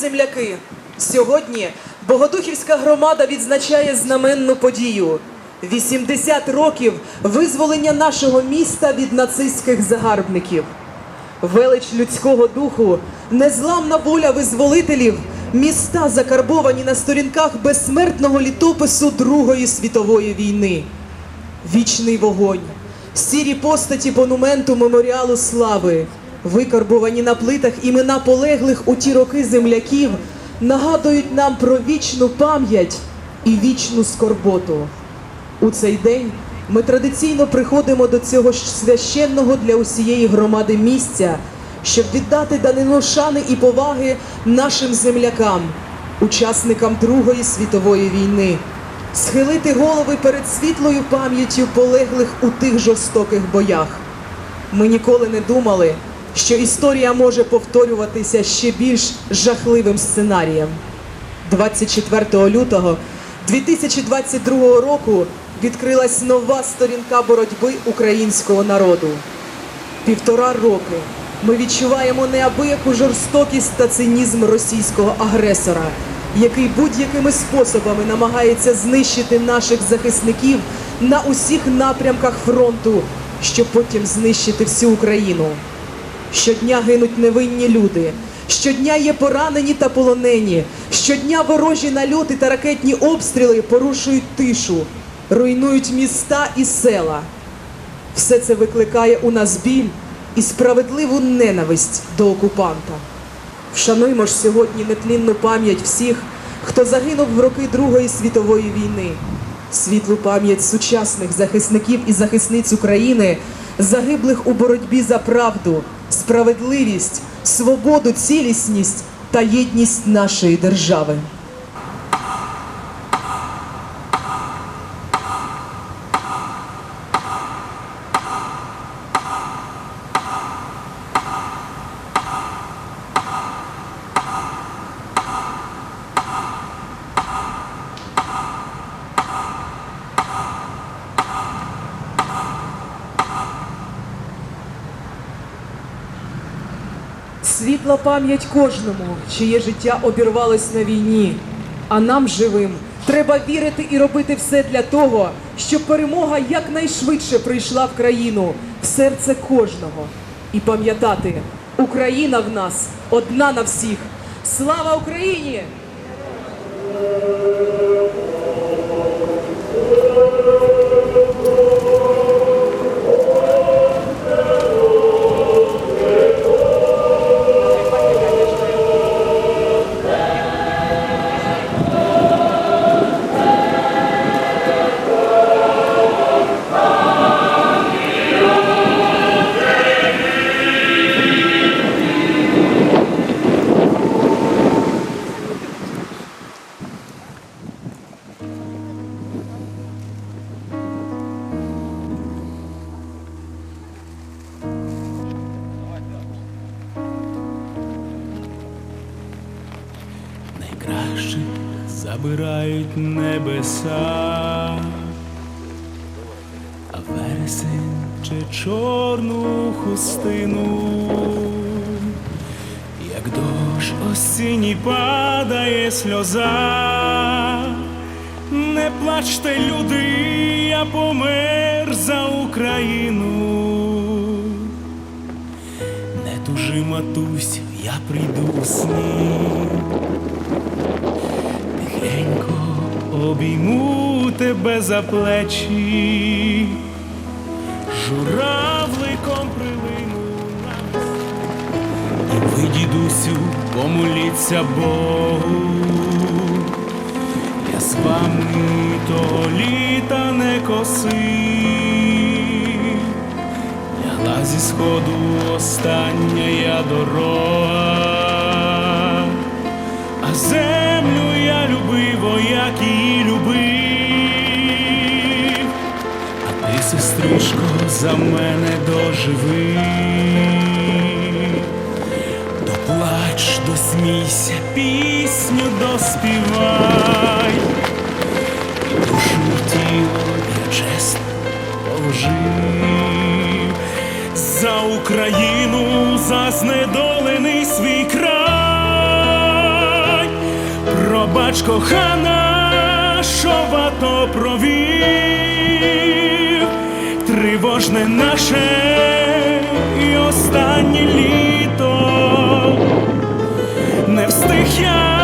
земляки, сьогодні Богодухівська громада відзначає знаменну подію. 80 років визволення нашого міста від нацистських загарбників. Велич людського духу, незламна воля визволителів, міста закарбовані на сторінках безсмертного літопису Другої світової війни. Вічний вогонь, сірі постаті монументу меморіалу слави, викарбувані на плитах імена полеглих у ті роки земляків, нагадують нам про вічну пам'ять і вічну скорботу. У цей день ми традиційно приходимо до цього священного для усієї громади місця, щоб віддати данину шани і поваги нашим землякам, учасникам Другої світової війни, схилити голови перед світлою пам'яттю полеглих у тих жорстоких боях. Ми ніколи не думали, що історія може повторюватися ще більш жахливим сценарієм. 24 лютого 2022 року відкрилась нова сторінка боротьби українського народу. Півтора роки ми відчуваємо неабияку жорстокість та цинізм російського агресора, який будь-якими способами намагається знищити наших захисників на усіх напрямках фронту, щоб потім знищити всю Україну. Щодня гинуть невинні люди. Щодня є поранені та полонені. Щодня ворожі нальоти та ракетні обстріли порушують тишу, руйнують міста і села. Все це викликає у нас біль і справедливу ненависть до окупанта. Вшануймо ж сьогодні нетлінну пам'ять всіх, хто загинув в роки Другої світової війни, світлу пам'ять сучасних захисників і захисниць України, загиблих у боротьбі за правду, справедливість, свободу, цілісність та єдність нашої держави. Світла пам'ять кожному, чиє життя обірвалось на війні. А нам живим треба вірити і робити все для того, щоб перемога якнайшвидше прийшла в країну, в серце кожного. І пам'ятати, Україна в нас одна на всіх. Слава Україні! Найкращих забирають небеса, а вересень чи чорну хустину, як дощ осінній падає сльоза. Не плачте, люди, я помер за Україну. Матусь, я прийду у сні. Обійму тебе за плечі, журавликом прилину нас. І ви, дідусю, помоліться Богу. Я з вами того літа не косив. Ляла зі сходу остання я дорога, а як її любив, а ти, сестричко, за мене доживи. Доплач, досмійся, пісню доспівай, і душу тіло я чесно положив за Україну, за знедолений свій край. Пробач, кохана, що вато провів, тривожне наше і останнє літо. Не встиг я,